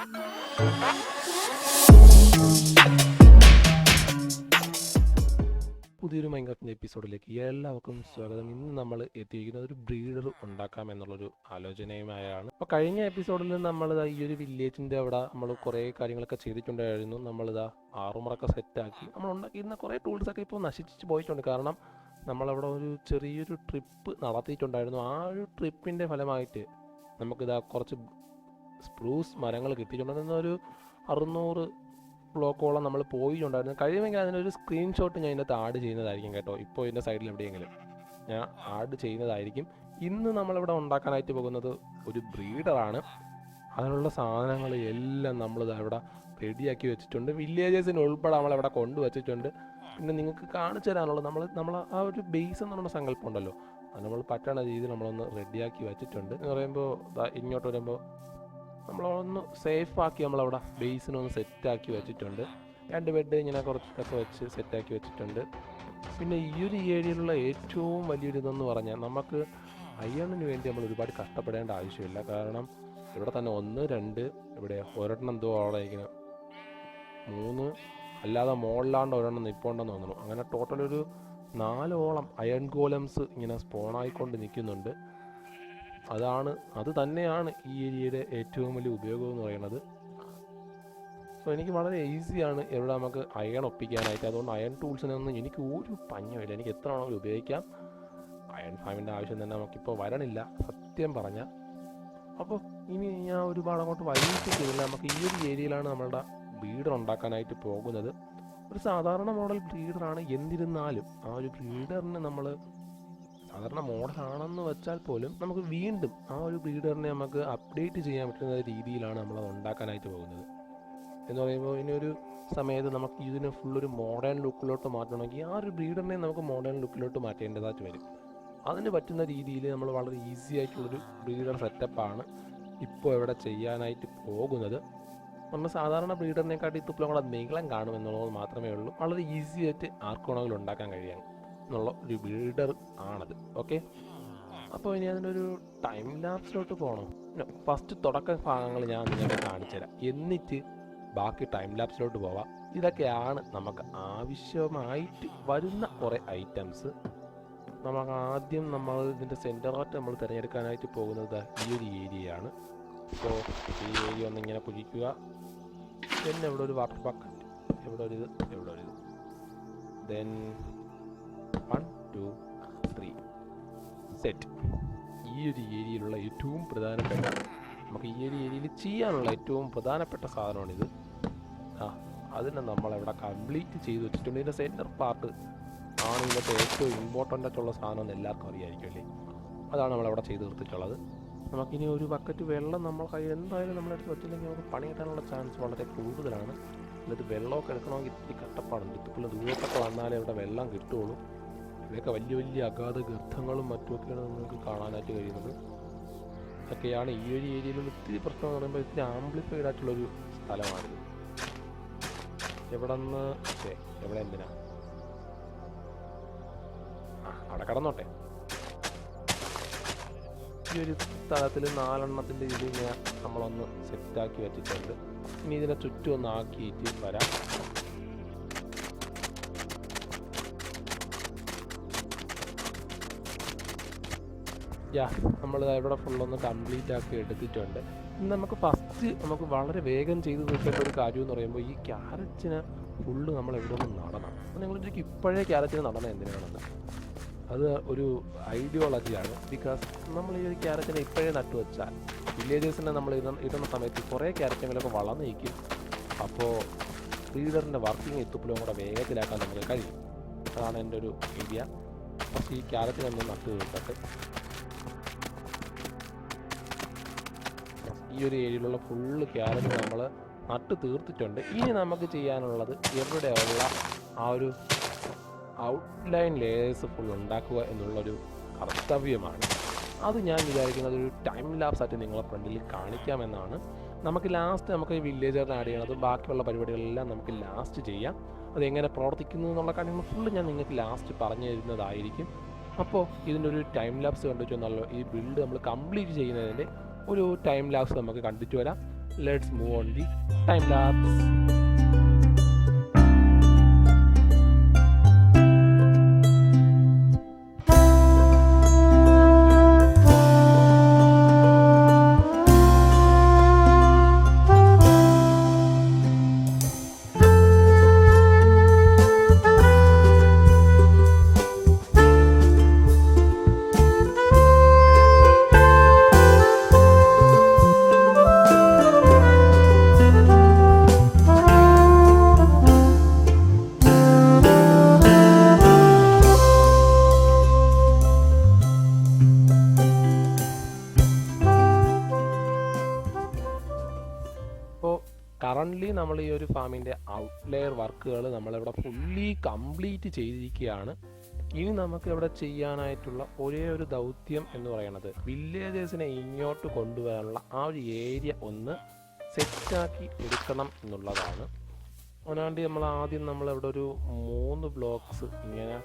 പുതിയൊരു മൈൻക്രാഫ്റ്റിന്റെ എപ്പിസോഡിലേക്ക് എല്ലാവർക്കും സ്വാഗതം. ഇന്ന് നമ്മൾ എത്തിയിരിക്കുന്നത് ഒരു ബ്രീഡർ ഉണ്ടാക്കാം എന്നുള്ളൊരു ആലോചനയുമായാണ്. അപ്പോൾ കഴിഞ്ഞ എപ്പിസോഡിൽ നമ്മൾ ഈ ഒരു വില്ലേജിന്റെ അവിടെ നമ്മൾ കുറേ കാര്യങ്ങളൊക്കെ ചെയ്തിട്ടുണ്ടായിരുന്നു. നമ്മളിതാ ആറുമുറൊക്കെ സെറ്റാക്കി. നമ്മൾ ഉണ്ടാക്കിയിരുന്ന കുറേ ടൂൾസൊക്കെ ഇപ്പോൾ നശിച്ച് പോയിട്ടുണ്ട്. കാരണം നമ്മളവിടെ ഒരു ചെറിയൊരു ട്രിപ്പ് നടത്തിയിട്ടുണ്ടായിരുന്നു. ആ ഒരു ട്രിപ്പിന്റെ ഫലമായിട്ട് നമുക്കിതാ കുറച്ച് സ്പ്രൂസ് മരങ്ങൾ കിട്ടിയിട്ടുണ്ടെന്ന് ഒരു അറുന്നൂറ് ബ്ലോക്കോളം നമ്മൾ പോയിട്ടുണ്ടായിരുന്നു. കഴിയുമെങ്കിൽ അതിനൊരു സ്ക്രീൻഷോട്ട് ഞാൻ ഇതിനകത്ത് ആഡ് ചെയ്യുന്നതായിരിക്കും കേട്ടോ. ഇപ്പോൾ ഇതിന്റെ സൈഡിൽ എവിടെയെങ്കിലും. ഞാൻ ആഡ് ചെയ്യുന്നതായിരിക്കും. ഇന്ന് നമ്മളിവിടെ ഉണ്ടാക്കാനായിട്ട് പോകുന്നത് ഒരു ബ്രീഡറാണ് അതിനുള്ള സാധനങ്ങൾ എല്ലാം നമ്മൾ ഇവിടെ റെഡിയാക്കി വെച്ചിട്ടുണ്ട്. വില്ലേജസിന് ഉൾപ്പെടെ നമ്മളിവിടെ കൊണ്ടുവച്ചിട്ടുണ്ട്. പിന്നെ നിങ്ങൾക്ക് കാണിച്ചു തരാനുള്ളത് നമ്മൾ നമ്മൾ ആ ഒരു ബേസ് എന്നുള്ള സങ്കല്പം ഉണ്ടല്ലോ. അത് നമ്മൾ പറ്റണ രീതിയിൽ നമ്മളൊന്ന് റെഡിയാക്കി വെച്ചിട്ടുണ്ട്. എന്ന് പറയുമ്പോൾ ഇങ്ങോട്ട് വരുമ്പോൾ നമ്മളൊന്ന് സേഫ് ആക്കി നമ്മളവിടെ ബേസിനൊന്ന് സെറ്റാക്കി വെച്ചിട്ടുണ്ട്. രണ്ട് ബെഡ് ഇങ്ങനെ കുറച്ചൊക്കെ വെച്ച് സെറ്റാക്കി വെച്ചിട്ടുണ്ട്. പിന്നെ ഈ ഒരു ഏരിയയിലുള്ള ഏറ്റവും വലിയൊരു ഇതെന്ന് പറഞ്ഞാൽ നമുക്ക് അയ്യണിന് വേണ്ടി നമ്മൾ ഒരുപാട് കഷ്ടപ്പെടേണ്ട ആവശ്യമില്ല. കാരണം ഇവിടെ തന്നെ ഒന്ന് രണ്ട് ഇവിടെ ഒരെണ്ണം എന്തോ അവിടെ ഇങ്ങനെ മൂന്ന് അല്ലാതെ മുകളിലാണ്ട് ഒരെണ്ണം നിൽപ്പുണ്ടെന്ന് തോന്നുന്നു. അങ്ങനെ ടോട്ടൽ ഒരു നാലോളം അയൺ ഗോലംസ് ഇങ്ങനെ സ്പോണായിക്കൊണ്ട് നിൽക്കുന്നുണ്ട്. അതാണ് അത് തന്നെയാണ് ഈ ഏരിയയുടെ ഏറ്റവും വലിയ ഉപയോഗം എന്ന് പറയുന്നത്. സോ എനിക്ക് വളരെ ഈസിയാണ് എവിടെ നമുക്ക് അയൺ ഒപ്പിക്കാനായിട്ട്. അതുകൊണ്ട് അയൺ ടൂൾസിനൊന്നും എനിക്ക് ഒരു പഞ്ഞമില്ല എനിക്ക് എത്ര ആണെങ്കിലും ഉപയോഗിക്കാം. അയൺ ഫാമിന്റെ ആവശ്യം തന്നെ നമുക്കിപ്പോൾ വരണില്ല സത്യം പറഞ്ഞാൽ അപ്പോൾ ഇനി ഞാൻ ഒരുപാട് അങ്ങോട്ട് വൈകിട്ടില്ല നമുക്ക് ഈ ഒരു ഏരിയയിലാണ് നമ്മളുടെ ബ്രീഡർ ഉണ്ടാക്കാനായിട്ട് പോകുന്നത്. ഒരു സാധാരണ മോഡൽ ബ്രീഡറാണ് എന്നിരുന്നാലും ആ ഒരു ബ്രീഡറിന് നമ്മൾ സാധാരണ മോഡലാണെന്ന് വെച്ചാൽ പോലും നമുക്ക് വീണ്ടും ആ ഒരു ബ്രീഡറിനെ നമുക്ക് അപ്ഡേറ്റ് ചെയ്യാൻ പറ്റുന്ന രീതിയിലാണ് നമ്മൾ ഉണ്ടാക്കാനായിട്ട് പോകുന്നത്. എന്ന് പറയുമ്പോൾ ഇനിയൊരു സമയത്ത് നമുക്ക് ഇതിനെ ഫുള്ളൊരു മോഡേൺ ലുക്കിലോട്ട് മാറ്റണമെങ്കിൽ ആ ഒരു ബ്രീഡറിനെ നമുക്ക് മോഡേൺ ലുക്കിലോട്ട് മാറ്റേണ്ടതായിട്ട് വരും. അതിന് പറ്റുന്ന രീതിയിൽ നമ്മൾ വളരെ ഈസി ആയിട്ടുള്ളൊരു ബ്രീഡർ സെറ്റപ്പാണ് ഇപ്പോൾ ഇവിടെ ചെയ്യാനായിട്ട് പോകുന്നത്. നമ്മൾ സാധാരണ ബ്രീഡറിനെക്കാട്ടി ഇപ്പോൾ കൂടെ നീളം കാണും എന്നുള്ളത് മാത്രമേ ഉള്ളൂ. വളരെ ഈസി ആയിട്ട് ആർക്കോണകൾ ഉണ്ടാക്കാൻ കഴിയാൻ എന്നുള്ള ഒരു ബിൽഡർ ആണത്. ഓക്കെ അപ്പോൾ ഇനി അതിനൊരു ടൈം ലാപ്സിലോട്ട് പോകണം ഫസ്റ്റ് തുടക്ക ഭാഗങ്ങൾ ഞാൻ നിങ്ങൾക്ക് കാണിച്ചു തരാം എന്നിട്ട് ബാക്കി ടൈം ലാപ്സിലോട്ട് പോവാം. ഇതൊക്കെയാണ് നമുക്ക് ആവശ്യമായിട്ട് വരുന്ന കുറേ ഐറ്റംസ് നമുക്ക് ആദ്യം നമ്മൾ ഇതിന്റെ സെന്ററായിട്ട് നമ്മൾ തിരഞ്ഞെടുക്കാനായിട്ട് പോകുന്നത് ഈ ഒരു ഏരിയയാണ് അപ്പോൾ ഈ ഏരിയ ഒന്നിങ്ങനെ കുഴിക്കുക. പിന്നെ ഇവിടെ ഒരു വാട്ടർ പാക്ക് ഇവിടെ ഒരു ഇത് ഇവിടെ ഒരു ഇത്. ദെൻ ടു ത്രീ സെറ്റ് ഈ ഒരു ഏരിയയിലുള്ള ഏറ്റവും പ്രധാനപ്പെട്ട നമുക്ക് ഈ ഒരു ഏരിയയിൽ ചെയ്യാനുള്ള ഏറ്റവും പ്രധാനപ്പെട്ട സാധനമാണിത്. ആ അതിനെ നമ്മളവിടെ കംപ്ലീറ്റ് ചെയ്ത് വെച്ചിട്ടുണ്ട്. ഇതിന്റെ സെന്റർ പാർട്ട് ആണ് ഇന്നത്തെ ഏറ്റവും ഇമ്പോർട്ടന്റ് ആയിട്ടുള്ള സാധനം എന്ന് എല്ലാവർക്കും അറിയാമായിരിക്കും അല്ലേ? അതാണ് നമ്മളവിടെ ചെയ്ത് തീർത്തിട്ടുള്ളത്. നമുക്കിനി ഒരു ബക്കറ്റ് വെള്ളം നമ്മൾ കൈ എന്തായാലും നമ്മളെടുത്ത് വെച്ചില്ലെങ്കിൽ നമുക്ക് പണി കിട്ടാനുള്ള ചാൻസ് വളരെ കൂടുതലാണ്. എന്നിട്ട് വെള്ളമൊക്കെ എടുക്കണമെങ്കിൽ ഇത്തിരി കട്ടപ്പാടുണ്ട്. ഇത്തിരി ദൂരത്തൊക്കെ വന്നാലേ ഇവിടെ വെള്ളം കിട്ടുള്ളൂ ഇവിടെയൊക്കെ വലിയ വലിയ അഗാധ ഗർത്തങ്ങളും മറ്റുമൊക്കെയാണ് നിങ്ങൾക്ക് കാണാനായിട്ട് കഴിയുന്നത്. ഇതൊക്കെയാണ് ഈ ഒരു ഏരിയയിലുള്ള ഇത്തിരി പ്രശ്നം എന്ന് പറയുമ്പോൾ ഇത്തിരി ആംപ്ലിഫൈഡ് ആയിട്ടുള്ളൊരു സ്ഥലമാണിത്. എവിടെ നിന്ന് ഓക്കെ എവിടെ എന്തിനാ? അവിടെ കടന്നോട്ടെ. ഈ ഒരു സ്ഥലത്തിൽ നാലെണ്ണത്തിന്റെ ഇത് ഇങ്ങനെ നമ്മളൊന്ന് സെറ്റാക്കി വെച്ചിട്ടുണ്ട്. ഇനി ഇതിനെ ചുറ്റും ഒന്ന് ആക്കിയിട്ട് വരാം. യാ നമ്മൾ ഇവിടെ ഫുള്ളൊന്ന് കംപ്ലീറ്റ് ആക്കി എടുത്തിട്ടുണ്ട്. ഇന്ന് നമുക്ക് ഫസ്റ്റ് നമുക്ക് വളരെ വേഗം ചെയ്ത് തീർക്കേണ്ട ഒരു കാര്യം എന്ന് പറയുമ്പോൾ ഈ ക്യാരറ്റിന് ഫുള്ള് നമ്മൾ എവിടെ നിന്ന് നടണം. അപ്പോൾ നിങ്ങൾ ഇതിലേക്ക് ഇപ്പോഴേ ക്യാരറ്റിന് നടണം എന്തിനാണെന്ന്. അത് ഒരു ഐഡിയോളജിയാണ് ബിക്കോസ് നമ്മൾ ഈ ഒരു ക്യാരറ്റിനെ ഇപ്പോഴേ നട്ടു വെച്ചാൽ വില്ലേജേഴ്സിനെ നമ്മൾ ഇടുന്ന ഇടുന്ന സമയത്ത് കുറേ ക്യാരറ്റുകളൊക്കെ വളർന്നു നിൽക്കും. അപ്പോൾ റീഡറിന്റെ വർക്കിംഗ് എത്തുമ്പോഴും കൂടെ വേഗത്തിലാക്കാൻ നമുക്ക് കഴിയും. അതാണ് എന്റെ ഒരു ഐഡിയ പക്ഷേ ഈ ക്യാരറ്റിനൊന്ന് നട്ടു തീർക്കട്ടെ ഈ ഒരു ഏരിയയിലുള്ള ഫുള്ള് ക്യാരറ്റ് നമ്മൾ നട്ട് തീർത്തിട്ടുണ്ട്. ഇനി നമുക്ക് ചെയ്യാനുള്ളത് എവിടെയുള്ള ആ ഒരു ഔട്ട്ലൈൻ ലേയേഴ്സ് ഫുൾ ഉണ്ടാക്കുക എന്നുള്ളൊരു കർത്തവ്യമാണ്. അത് ഞാൻ വിചാരിക്കുന്നത് ഒരു ടൈം ലാപ്സ് നിങ്ങളെ ഫ്രണ്ടിൽ കാണിക്കാമെന്നാണ്. നമുക്ക് ലാസ്റ്റ് നമുക്ക് വില്ലേജറിനെ ആഡ് ചെയ്യണത് ബാക്കിയുള്ള പരിപാടികളെല്ലാം നമുക്ക് ലാസ്റ്റ് ചെയ്യാം. അത് എങ്ങനെ പ്രവർത്തിക്കുന്നു എന്നുള്ള കാര്യങ്ങൾ ഫുള്ള് ഞാൻ നിങ്ങൾക്ക് ലാസ്റ്റ് പറഞ്ഞു തരുന്നതായിരിക്കും. അപ്പോൾ ഇതിന്റെ ഒരു ടൈം ലാപ്സ് കണ്ടു വെച്ചാൽ ഈ ബിൽഡ് നമ്മൾ കംപ്ലീറ്റ് ചെയ്യുന്നതിന്റെ ഒരു ടൈം ലാപ്സ് നമുക്ക് കണ്ടിട്ട് വരാം. Let's move on the time lapse നമ്മൾ ഈ ഒരു ഫാമിന്റെ ഔട്ട്ലെയർ വർക്കുകൾ നമ്മളിവിടെ ഫുള്ളി കംപ്ലീറ്റ് ചെയ്തിരിക്കുകയാണ്. ഇനി നമുക്ക് ഇവിടെ ചെയ്യാനായിട്ടുള്ള ഒരേ ഒരു ദൗത്യം എന്ന് പറയുന്നത് വില്ലേജേഴ്സിനെ ഇങ്ങോട്ട് കൊണ്ടുവരാനുള്ള ആ ഒരു ഏരിയ ഒന്ന് സെറ്റാക്കി എടുക്കണം എന്നുള്ളതാണ്. അതിനാണ്ട് നമ്മൾ ആദ്യം നമ്മൾ ഇവിടെ ഒരു മൂന്ന് ബ്ലോക്സ് ഇങ്ങനെ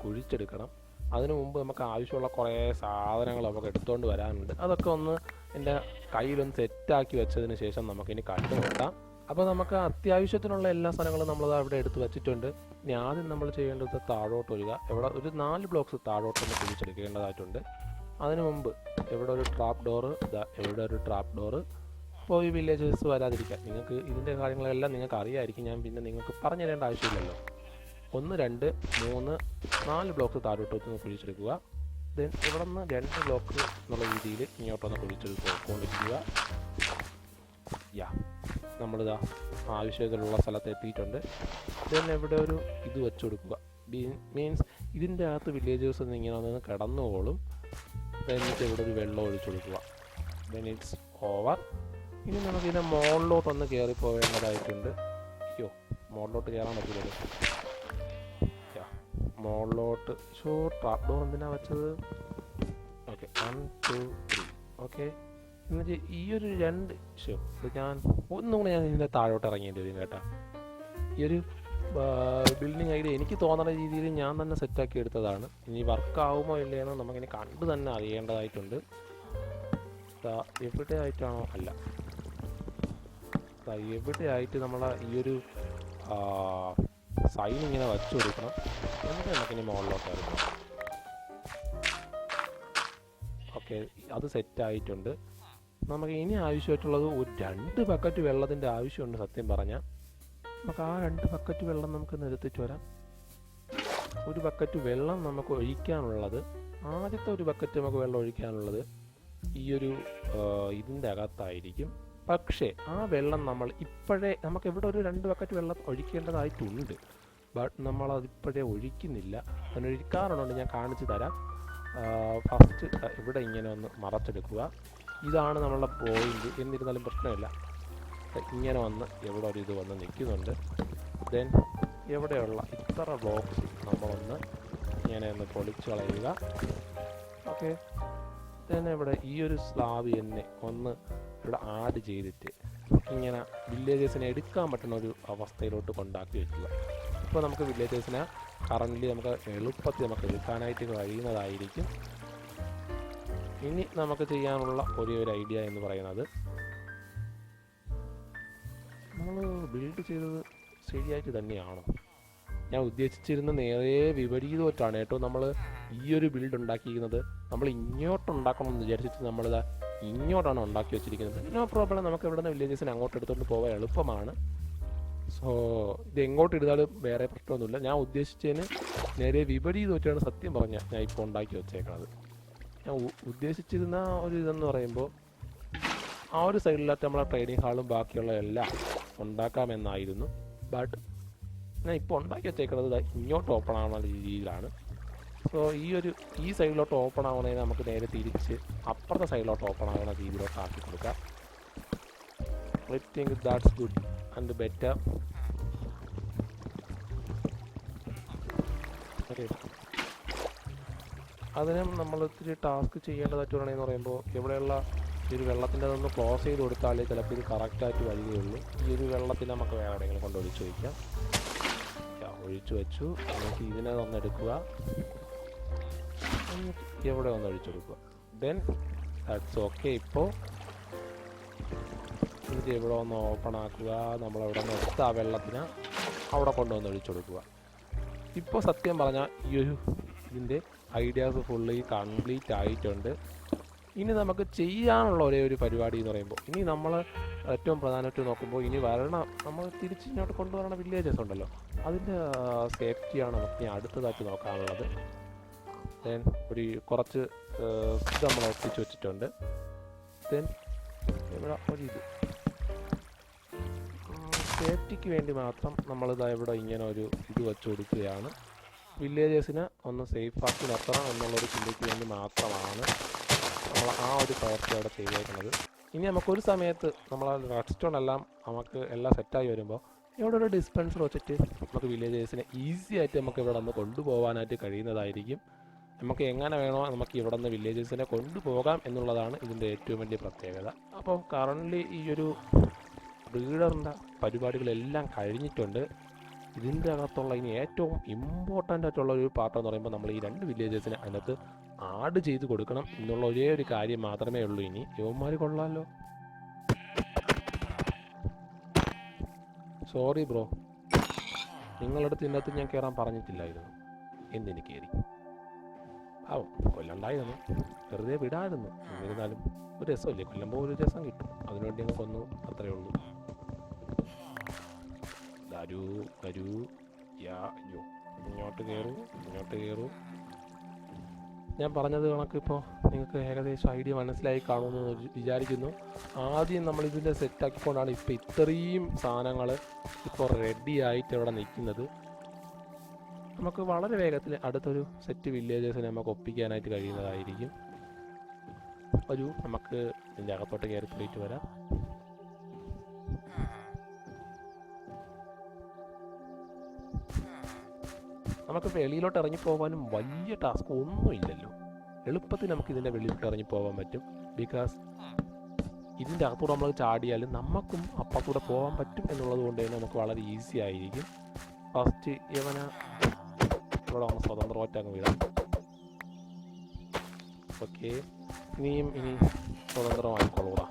കുഴിച്ചെടുക്കണം. അതിനു മുമ്പ് നമുക്ക് ആവശ്യമുള്ള കുറേ സാധനങ്ങൾ നമുക്ക് എടുത്തുകൊണ്ട് വരാനുണ്ട്. അതൊക്കെ ഒന്ന് എന്റെ കയ്യിലൊന്ന് സെറ്റാക്കി വെച്ചതിന് ശേഷം നമുക്കിനി കണ്ടു നോക്കാം അപ്പോൾ നമുക്ക് അത്യാവശ്യത്തിനുള്ള എല്ലാ സാധനങ്ങളും നമ്മൾ അവിടെ എടുത്ത് വെച്ചിട്ടുണ്ട്. ഇനി ആദ്യം നമ്മൾ ചെയ്യേണ്ടത് താഴോട്ട് വരിക ഇവിടെ ഒരു നാല് ബ്ലോക്ക്സ് താഴോട്ട് ഒന്ന് പിടിച്ചെടുക്കേണ്ടതായിട്ടുണ്ട്. അതിനു മുമ്പ് ഇവിടെ ഒരു ട്രാപ്പ് ഡോറ് ഇവിടെ ഒരു ട്രാപ്പ് ഡോറ് അപ്പോൾ ഈ വില്ലേജേഴ്സ് വരാതിരിക്കാൻ നിങ്ങൾക്ക് ഇതിന്റെ കാര്യങ്ങളെല്ലാം നിങ്ങൾക്ക് അറിയായിരിക്കും. ഞാൻ പിന്നെ നിങ്ങൾക്ക് പറഞ്ഞു തരേണ്ട ആവശ്യമില്ലല്ലോ. ഒന്ന് രണ്ട് മൂന്ന് നാല് ബ്ലോക്ക് താഴോട്ട് ഒന്ന് കുഴിച്ചെടുക്കുക ദെൻ ഇവിടെ നിന്ന് രണ്ട് ബ്ലോക്ക് എന്നുള്ള രീതിയിൽ ഇങ്ങോട്ടൊന്ന് കുഴിച്ചെടുക്കൊണ്ടിരിക്കുക യാ നമ്മളിതാ ആവശ്യത്തിലുള്ള സ്ഥലത്ത് എത്തിയിട്ടുണ്ട്. ദെൻ എവിടെ ഒരു ഇത് വെച്ച് കൊടുക്കുക മീൻസ് ഇതിന്റെ അകത്ത് വില്ലേജേഴ്സ് ഒന്നും ഇങ്ങനെ ഒന്ന് കിടന്നുകൊള്ളും എന്നിട്ട് ഇവിടെ ഒരു വെള്ളം ഒഴിച്ചു കൊടുക്കുക ദെൻ ഇറ്റ്സ് ഓവർ ഇനി നമുക്ക് ഇതിന്റെ മുകളിലോട്ടൊന്ന് കയറി പോവേണ്ടതായിട്ടുണ്ട് അയ്യോ മുകളിലോട്ട് കയറാൻ പറ്റില്ലല്ലോ. യാ, മുകളിലോട്ട് ഷോ ട്രാപ്പ് ഡോർ എന്തിനാ വെച്ചത്? Okay one two three okay എന്നിട്ട് ഈ ഒരു രണ്ട് ഷോ ഞാൻ ഒന്നും കൂടെ ഞാൻ ഇതിന്റെ താഴോട്ട് ഇറങ്ങിയത് വരും കേട്ടാ. ഈ ഒരു ബിൽഡിംഗ് ഐഡിയ എനിക്ക് തോന്നുന്ന രീതിയിൽ ഞാൻ തന്നെ സെറ്റാക്കി എടുത്തതാണ്. ഇനി വർക്ക് ആവുമോ ഇല്ലയെന്ന് നമുക്കിനി കണ്ടു തന്നെ അറിയേണ്ടതായിട്ടുണ്ട്. എവിടെ ആയിട്ടാണോ? അല്ല. എവിടെ ആയിട്ട് നമ്മൾ ഈ ഒരു സൈൻ ഇങ്ങനെ വച്ചു കൊടുക്കണം. എന്നിട്ട് നമുക്കിനി മുകളിലോട്ട് ഇറങ്ങാം. ഓക്കെ അത് സെറ്റ് ആയിട്ടുണ്ട്. നമുക്ക് ഇനി ആവശ്യമായിട്ടുള്ളത് ഒരു രണ്ട് ബക്കറ്റ് വെള്ളത്തിന്റെ ആവശ്യമുണ്ട് സത്യം പറഞ്ഞാൽ നമുക്ക് ആ രണ്ട് ബക്കറ്റ് വെള്ളം നമുക്ക് നിരത്തിച്ച് വരാം. ഒരു ബക്കറ്റ് വെള്ളം നമുക്ക് ഒഴിക്കാനുള്ളത് ആദ്യത്തെ ഒരു ബക്കറ്റ് നമുക്ക് വെള്ളം ഒഴിക്കാനുള്ളത് ഈ ഒരു ഇതിന്റെ അകത്തായിരിക്കും. പക്ഷേ ആ വെള്ളം നമ്മൾ ഇപ്പോഴേ നമുക്ക് ഇവിടെ ഒരു രണ്ട് ബക്കറ്റ് വെള്ളം ഒഴിക്കേണ്ടതായിട്ടുണ്ട്. ബട്ട് നമ്മളതിപ്പോഴേ ഒഴിക്കുന്നില്ല. ഒഴിക്കുന്നില്ല അതിനൊഴിക്കാറുണ്ട് ഞാൻ കാണിച്ചു തരാം. ഫസ്റ്റ് ഇവിടെ ഇങ്ങനെ ഒന്ന് മറച്ചെടുക്കുക. ഇതാണ് നമ്മളുടെ പോയിന്റ് എന്നിരുന്നാലും പ്രശ്നമില്ല. ഇങ്ങനെ വന്ന് എവിടെ ഒരു ഇത് വന്ന് നിൽക്കുന്നുണ്ട്. ദെൻ എവിടെയുള്ള ഇത്ര ബ്ലോക്ക് നമ്മളൊന്ന് ഇങ്ങനെ ഒന്ന് പൊളിച്ച് കളയുക. ഓക്കെ ദെൻ ഇവിടെ ഈ ഒരു സ്ലാബ് തന്നെ ഒന്ന് ഇവിടെ ആഡ് ചെയ്തിട്ട് ഇങ്ങനെ വില്ലേജേഴ്സിനെ എടുക്കാൻ പറ്റുന്ന ഒരു അവസ്ഥയിലോട്ട് കൊണ്ടാക്കി വെക്കുക. ഇപ്പോൾ നമുക്ക് വില്ലേജേഴ്സിനെ കറന്റ് നമുക്ക് എളുപ്പത്തിൽ നമുക്ക് എടുക്കാനായിട്ട് കഴിയുന്നതായിരിക്കും. ഇനി നമുക്ക് ചെയ്യാനുള്ള ഒരേ ഒരു ഐഡിയ എന്ന് പറയുന്നത് നമ്മൾ ബിൽഡ് ചെയ്തത് ശരിയായിട്ട് തന്നെയാണോ? ഞാൻ ഉദ്ദേശിച്ചിരുന്ന നേരെ വിപരീതമായിട്ടാണ് കേട്ടോ നമ്മൾ ഈ ഒരു ബിൽഡ് ഉണ്ടാക്കിയിരിക്കുന്നത്. നമ്മൾ ഇങ്ങോട്ട് ഉണ്ടാക്കണം എന്ന് വിചാരിച്ചിട്ട് നമ്മളിതാ ഇങ്ങോട്ടാണ് ഉണ്ടാക്കി വെച്ചിരിക്കുന്നത്. നോ പ്രോബ്ലം നമുക്ക് ഇവിടെ നിന്ന് വില്ലേജസിന് അങ്ങോട്ട് എടുത്തുകൊണ്ട് പോകാൻ എളുപ്പമാണ്. സോ ഇത് എങ്ങോട്ട് ഇടുന്നാലും വേറെ പ്രശ്നമൊന്നുമില്ല. ഞാൻ ഉദ്ദേശിച്ചതിന് നേരെ വിപരീതമായിട്ടാണ് സത്യം പറഞ്ഞാൽ ഞാൻ ഇപ്പോൾ ഉണ്ടാക്കി വെച്ചേക്കുന്നത് ഞാൻ ഉദ്ദേശിച്ചിരുന്ന ഒരു ഇതെന്ന് പറയുമ്പോൾ ആ ഒരു സൈഡിലായിട്ട് നമ്മളെ ട്രെയിനിങ് ഹാളും ബാക്കിയുള്ള എല്ലാം ഉണ്ടാക്കാമെന്നായിരുന്നു. ബട്ട് ഞാൻ ഇപ്പോൾ ഉണ്ടാക്കി വെച്ചേക്കുന്നത് ഇങ്ങോട്ട് ഓപ്പൺ ആവുന്ന രീതിയിലാണ്. സോ ഈ ഒരു ഈ സൈഡിലോട്ട് ഓപ്പൺ ആവണേ നമുക്ക് നേരെ തിരിച്ച് അപ്പുറത്തെ സൈഡിലോട്ട് ഓപ്പൺ ആവുന്ന രീതിയിലോട്ട് ആക്കി കൊടുക്കാം. I think that's good and better okay അതിന് നമ്മൾ ഇത്തിരി ടാസ്ക് ചെയ്യേണ്ടതായിട്ട് എന്ന് പറയുമ്പോൾ ഇവിടെയുള്ള ഈ ഒരു വെള്ളത്തിന്റെ അതൊന്ന് ക്ലോസ് ചെയ്ത് കൊടുത്താലേ ചിലപ്പോൾ ഇത് കറക്റ്റായിട്ട് വരികയുള്ളൂ ഈ ഒരു വെള്ളത്തിൽ നമുക്ക് വേറെ എവിടെയെങ്കിലും കൊണ്ട് ഒഴിച്ച് വയ്ക്കാം ഒഴിച്ചു വെച്ചു. എന്നിട്ട് ഇതിനെ ഒന്ന് എടുക്കുക. എവിടെ ഒന്ന് ഒഴിച്ചു കൊടുക്കുക. ദെൻ ദാറ്റ്സ് ഓക്കെ ഇപ്പോൾ. ഇത് ഇവിടെ ഒന്ന് ഓപ്പൺ ആക്കുക. നമ്മളവിടെ നിന്ന് എടുത്ത് ആ വെള്ളത്തിന് അവിടെ കൊണ്ടുവന്ന് ഒഴിച്ചു കൊടുക്കുക. ഇപ്പോൾ സത്യം പറഞ്ഞാൽ ഈ ഒരു ഇതിന്റെ ഐഡിയാസ് ഫുള്ളി കംപ്ലീറ്റ് ആയിട്ടുണ്ട്. ഇനി നമുക്ക് ചെയ്യാനുള്ള ഒരേ ഒരു പരിപാടി എന്ന് പറയുമ്പോൾ ഇനി നമ്മൾ ഏറ്റവും പ്രധാനമായിട്ട് നോക്കുമ്പോൾ ഇനി വരണ നമ്മൾ തിരിച്ച് ഇങ്ങോട്ട് കൊണ്ടുവരണ വില്ലേജസ് ഉണ്ടല്ലോ അതിന്റെ സേഫ്റ്റിയാണ് നമുക്ക് ഇനി അടുത്തതായിട്ട് നോക്കാനുള്ളത്. ദെൻ ഒരു കുറച്ച് ഇത് നമ്മൾ ഒപ്പിച്ച് വെച്ചിട്ടുണ്ട്. ദെൻ ഇവിടെ ഒരു ഇത്. സേഫ്റ്റിക്ക് വേണ്ടി മാത്രം നമ്മളിതാ ഇവിടെ ഇങ്ങനെ ഒരു ഇത് വെച്ച് കൊടുക്കുകയാണ്. വില്ലേജേഴ്സിനെ ഒന്ന് സേഫ് ആക്കി നിർത്തണം എന്നുള്ളൊരു ചിന്തയ്ക്ക് വേണ്ടി മാത്രമാണ് നമ്മൾ ആ ഒരു പ്രവൃത്തി അവിടെ ചെയ്തേക്കുന്നത്. ഇനി നമുക്കൊരു സമയത്ത് നമ്മൾ റെഡ് സ്റ്റോൺ എല്ലാം നമുക്ക് എല്ലാം സെറ്റായി വരുമ്പോൾ ഇവിടെ ഒരു ഡിസ്പെൻസർ വെച്ചിട്ട് നമുക്ക് വില്ലേജേഴ്സിനെ ഈസി ആയിട്ട് നമുക്ക് ഇവിടെ നിന്ന് കൊണ്ടുപോകാനായിട്ട് കഴിയുന്നതായിരിക്കും. നമുക്ക് എങ്ങനെ വേണോ നമുക്ക് ഇവിടെ നിന്ന് വില്ലേജസിനെ കൊണ്ടുപോകാം എന്നുള്ളതാണ് ഇതിന്റെ ഏറ്റവും വലിയ പ്രത്യേകത. അപ്പോൾ കറന്റ് ഈ ഒരു ബ്രീഡറിന്റെ പരിപാടികളെല്ലാം കഴിഞ്ഞിട്ടുണ്ട്. ഇതിന്റെ അകത്തുള്ള ഇനി ഏറ്റവും ഇമ്പോർട്ടന്റ് ആയിട്ടുള്ള ഒരു പാർട്ട് എന്ന് പറയുമ്പോൾ നമ്മൾ ഈ രണ്ട് വില്ലേജസിന് അതിനകത്ത് ആഡ് ചെയ്ത് കൊടുക്കണം എന്നുള്ള ഒരേ ഒരു കാര്യം മാത്രമേ ഉള്ളൂ ഇനി. യുവന്മാർ കൊള്ളാമല്ലോ സോറി ബ്രോ നിങ്ങളടുത്ത് ഇതിനകത്ത് ഞാൻ കയറാൻ പറഞ്ഞിട്ടില്ലായിരുന്നു. എന്തിന് കയറി ആവും കൊല്ലണ്ടായിരുന്നു. വെറുതെ വിടായിരുന്നു. എന്നിരുന്നാലും ഒരു രസമല്ലേ? കൊല്ലുമ്പോൾ ഒരു രസം കിട്ടും. അതിനുവേണ്ടി ഞങ്ങൾക്കൊന്നും കൊന്നു. അത്രയേ ഉള്ളൂ. വരൂ തരൂ യാ അയ്യോ ഇങ്ങോട്ട് കയറൂ ഇങ്ങോട്ട് കയറൂ ഞാൻ പറഞ്ഞത് കണക്ക് ഇപ്പോൾ നിങ്ങൾക്ക് ഏകദേശം ഐഡിയ മനസ്സിലായി കാണുമെന്ന് വിചാരിക്കുന്നു. ആദ്യം നമ്മൾ ഇതിന്റെ സെറ്റാക്കിക്കൊണ്ടാണ് ഇപ്പോൾ ഇത്രയും സാധനങ്ങൾ ഇപ്പോൾ റെഡി ആയിട്ട് ഇവിടെ നിൽക്കുന്നത്. നമുക്ക് വളരെ വേഗത്തിൽ അടുത്തൊരു സെറ്റ് വില്ലേജേഴ്സിനെ നമുക്ക് ഒപ്പിക്കാനായിട്ട് കഴിയുന്നതായിരിക്കും. ഒരു നമുക്ക് ഇതിന്റെ അകത്തോട്ട് കയറി പോയിട്ട് വരാം. നമുക്ക് വെളിയിലോട്ട് ഇറങ്ങി പോകാനും വലിയ ടാസ്ക് ഒന്നുമില്ലല്ലോ എളുപ്പത്തിൽ നമുക്ക് ഇതിന്റെ വെളിയിലോട്ട് ഇറങ്ങി പോകാൻ പറ്റും. ബിക്കോസ് ഇതിന്റെ അകത്തൂടെ നമ്മൾ ചാടിയാലും നമുക്കും അപ്പത്തൂടെ പോകാൻ പറ്റും എന്നുള്ളത് കൊണ്ട് തന്നെ നമുക്ക് വളരെ ഈസി ആയിരിക്കും. ഫസ്റ്റ് യവന ഇവിടെ വന്ന് സ്വതന്ത്രമായിട്ട് അങ്ങ് വിടാം ഓക്കെ ഇനിയും ഇനി സ്വതന്ത്രമായിക്കൊള്ളുക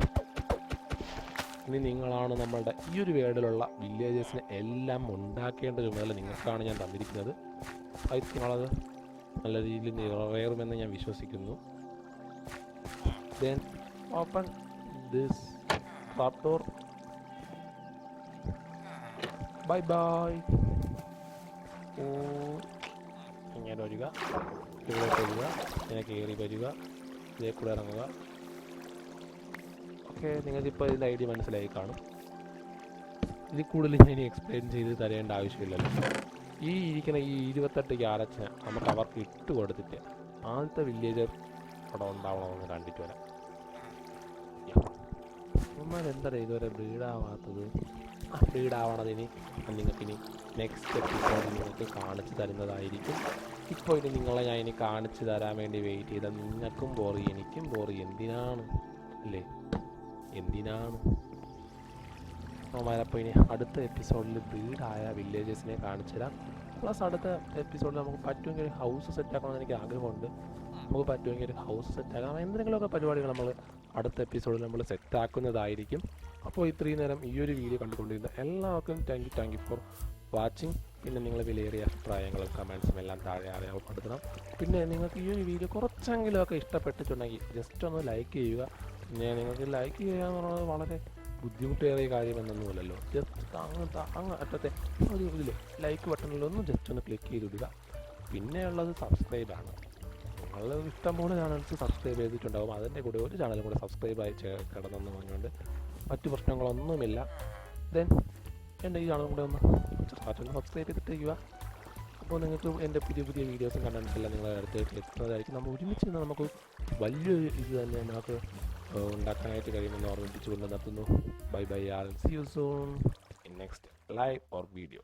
ഇനി നിങ്ങളാണ് നമ്മളുടെ ഈ ഒരു വേർഡിലുള്ള വില്ലേജസിനെ എല്ലാം ഉണ്ടാക്കേണ്ട ചുമതല നിങ്ങൾക്കാണ് ഞാൻ തന്നിരിക്കുന്നത്. അത് നിങ്ങളത് നല്ല രീതിയിൽ നിറവേറുമെന്ന് ഞാൻ വിശ്വസിക്കുന്നു. Then open this trap door by by ഇങ്ങനെ വരിക. ഇവിടെ വരിക. ഇങ്ങനെ കയറി വരിക. ഇതേ കൂടെ ഇറങ്ങുക. ഓക്കെ നിങ്ങൾക്കിപ്പോൾ ഇതിന്റെ ഐഡിയ മനസ്സിലായി കാണും. ഇതിൽ കൂടുതൽ ഞാൻ ഇനി എക്സ്പ്ലെയിൻ ചെയ്ത് തരേണ്ട ആവശ്യമില്ലല്ലോ. ഈ ഇരിക്കുന്ന ഈ ഇരുപത്തെട്ട് ക്യാരറ്റിന് നമുക്ക് അവർക്ക് ഇട്ട് കൊടുത്തിട്ട് ആദ്യത്തെ വില്ലേജർ അവിടെ ഉണ്ടാവണമെന്ന് കണ്ടിട്ട് വരാം. ഇവന്മാർ എന്താ ഇതുവരെ ബ്രീഡാവാത്തത് ആ ബ്രീഡാവണതിന് നിങ്ങൾക്കിനി നെക്സ്റ്റ് എപ്പിസോഡ് നിങ്ങൾക്ക് കാണിച്ചു തരുന്നതായിരിക്കും. ഇപ്പോൾ ഇനി നിങ്ങളെ ഞാൻ ഇനി കാണിച്ചു തരാൻ വേണ്ടി വെയിറ്റ് ചെയ്താൽ നിങ്ങൾക്കും ബോറി എനിക്കും ബോറി എന്തിനാണ്? അല്ലേ? എന്തിനാണ്? അപ്പോൾ ഇനി അടുത്ത എപ്പിസോഡിൽ വീടായ വില്ലേജസിനെ കാണിച്ചു തരാം. പ്ലസ് അടുത്ത എപ്പിസോഡിൽ നമുക്ക് പറ്റുമെങ്കിൽ ഒരു ഹൗസ് സെറ്റ് ആക്കണമെന്ന് എനിക്ക് ആഗ്രഹമുണ്ട്. നമുക്ക് പറ്റുമെങ്കിൽ ഒരു ഹൗസ് സെറ്റ് ആക്കാം. എന്തെങ്കിലുമൊക്കെ പരിപാടികൾ നമ്മൾ അടുത്ത എപ്പിസോഡിൽ നമ്മൾ സെറ്റ് ആക്കുന്നതായിരിക്കും. അപ്പോൾ ഇത്രയും നേരം ഈ ഒരു വീഡിയോ കണ്ടുകൊണ്ടിരുന്ന എല്ലാവർക്കും thank you thank you for watching പിന്നെ നിങ്ങൾ വിലയേറിയ അഭിപ്രായങ്ങളും കമൻസും എല്ലാം താഴെ അറിയപ്പെടുത്തണം പിന്നെ നിങ്ങൾക്ക് ഈ ഒരു വീഡിയോ കുറച്ചെങ്കിലുമൊക്കെ ഇഷ്ടപ്പെട്ടിട്ടുണ്ടെങ്കിൽ ജസ്റ്റ് ഒന്ന് ലൈക്ക് ചെയ്യുക. പിന്നെ നിങ്ങൾക്ക് ലൈക്ക് ചെയ്യുക എന്ന് പറയുന്നത് വളരെ ബുദ്ധിമുട്ടേറിയ കാര്യമെന്നൊന്നുമില്ലല്ലോ ജസ്റ്റ് താങ്ങ് താങ്ങ് അറ്റത്തെ ഒരു ഇതിൽ ലൈക്ക് ബട്ടണിലൊന്നും ജസ്റ്റ് ഒന്ന് ക്ലിക്ക് ചെയ്തിടുക. പിന്നെയുള്ളത് സബ്സ്ക്രൈബാണ് നിങ്ങൾ ഇഷ്ടം പോലെ ചാനൽസ് സബ്സ്ക്രൈബ് ചെയ്തിട്ടുണ്ടാകും അതിന്റെ കൂടെ ഒരു ചാനലും കൂടെ സബ്സ്ക്രൈബ് ആയി കിടന്നെന്ന് പറഞ്ഞുകൊണ്ട് മറ്റു പ്രശ്നങ്ങളൊന്നുമില്ല. ദെൻ എന്റെ ഈ ചാനലും കൂടെ ഒന്ന് ഒന്ന് സബ്സ്ക്രൈബ് ചെയ്തിട്ടിരിക്കുക അപ്പോൾ നിങ്ങൾക്ക് എന്റെ പുതിയ പുതിയ വീഡിയോസും കണ്ടൻസ് എല്ലാം നിങ്ങളുടെ അടുത്തേക്ക് എത്തുന്നതായിരിക്കും. നമ്മൾ ഒരുമിച്ച് നിന്ന് നമുക്ക് വലിയൊരു ഇത് തന്നെ നമുക്ക് ഉണ്ടാക്കാനായിട്ട് കഴിയുമെന്ന് ഓർമ്മിപ്പിച്ചുകൊണ്ട് നിർത്തുന്നു. Bye bye all. See you soon in next live or video